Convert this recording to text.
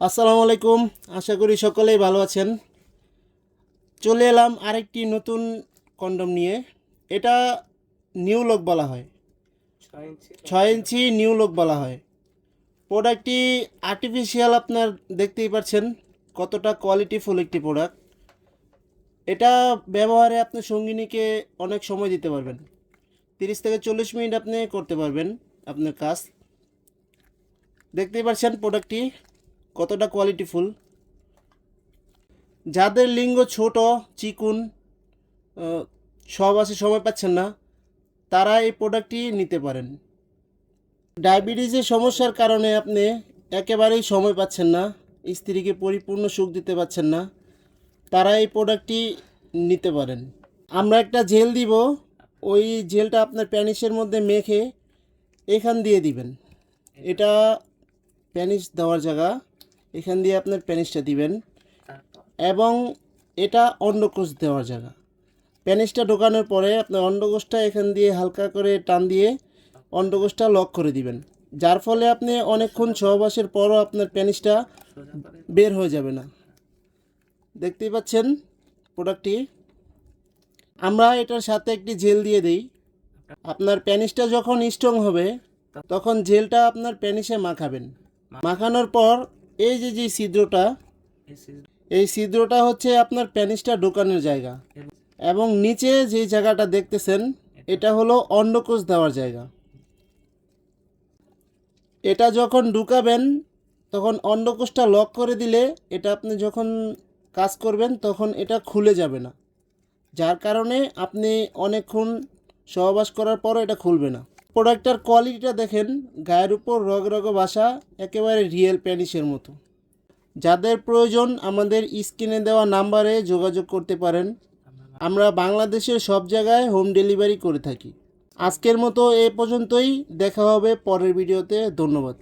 আসসালামু আলাইকুম। আশা করি সকলেই ভালো আছেন। চলে এলাম আরেকটি নতুন কন্ডম নিয়ে। এটা নিউ লক বলা হয়। ছয় ইঞ্চি। নিউ লক বলা হয়। প্রোডাক্টটি আর্টিফিশিয়াল আপনার দেখতেই পাচ্ছেন কতটা কোয়ালিটিফুল একটি প্রোডাক্ট। এটা ব্যবহারে আপনি সঙ্গিনীকে অনেক সময় দিতে পারবেন। তিরিশ থেকে চল্লিশ মিনিট আপনি করতে পারবেন আপনার কাজ। দেখতেই পাচ্ছেন প্রোডাক্টটি। কতটা কোয়ালিটিফুল যাদের লিঙ্গ ছোট, চিকুন সব আছে, সময় পাচ্ছেন না, তারা এই প্রোডাক্টটি নিতে পারেন। ডায়াবেটিসের সমস্যার কারণে আপনি একেবারেই সময় পাচ্ছেন না, স্ত্রীকে পরিপূর্ণ সুখ দিতে পারছেন না, তারা এই প্রোডাক্টটি নিতে পারেন। আমরা একটা জেল দিব, ওই জেলটা আপনার প্যানিসের মধ্যে মেখে এখান দিয়ে দিবেন। এটা প্যানিস দেওয়ার জায়গা। এখান দিয়ে আপনার প্যানিসটা দিবেন। এবং এটা অন্ডকোষ দেওয়ার জায়গা। প্যানিসটা ঢোকানোর পরে আপনার অন্ডকোষটা এখান দিয়ে হালকা করে টান দিয়ে অন্ডকোষটা লক করে দিবেন। যার ফলে আপনি অনেকক্ষণ সহবাসের পরও আপনার করে বের হয়ে যাবে না। দেখতেই পাচ্ছেন প্রোডাক্টটি। আমরা এটার সাথে একটি জেল দিয়ে দিই। আপনার প্যানিসটা যখন স্ট্রং হবে, তখন জেলটা আপনার প্যানিসে মাখাবেন। মাখানোর পর এই যে যে ছিদ্রটা এই ছিদ্রটা হচ্ছে আপনার প্যানিসটা ঢোকানোর জায়গা। এবং নিচে যে জায়গাটা দেখতেছেন এটা হলো অন্ডকোষ দেওয়ার জায়গা। এটা যখন ঢুকাবেন তখন অন্ডকোষটা লক করে দিলে এটা আপনি যখন কাজ করবেন তখন এটা খুলে যাবে না। যার কারণে আপনি অনেকক্ষণ সহবাস করার পরও এটা খুলবে না। প্রোডাক্টটার কোয়ালিটিটা দেখেন, গায়ের উপর রগ রগ বাসা, একেবারে রিয়েল প্যানিসের মতো। যাদের প্রয়োজন আমাদের স্ক্রিনে দেওয়া নাম্বারে যোগাযোগ করতে পারেন। আমরা বাংলাদেশের সব জায়গায় হোম ডেলিভারি করে থাকি। আজকের মতো এ পর্যন্তই, দেখা হবে পরের ভিডিওতে ধন্যবাদ।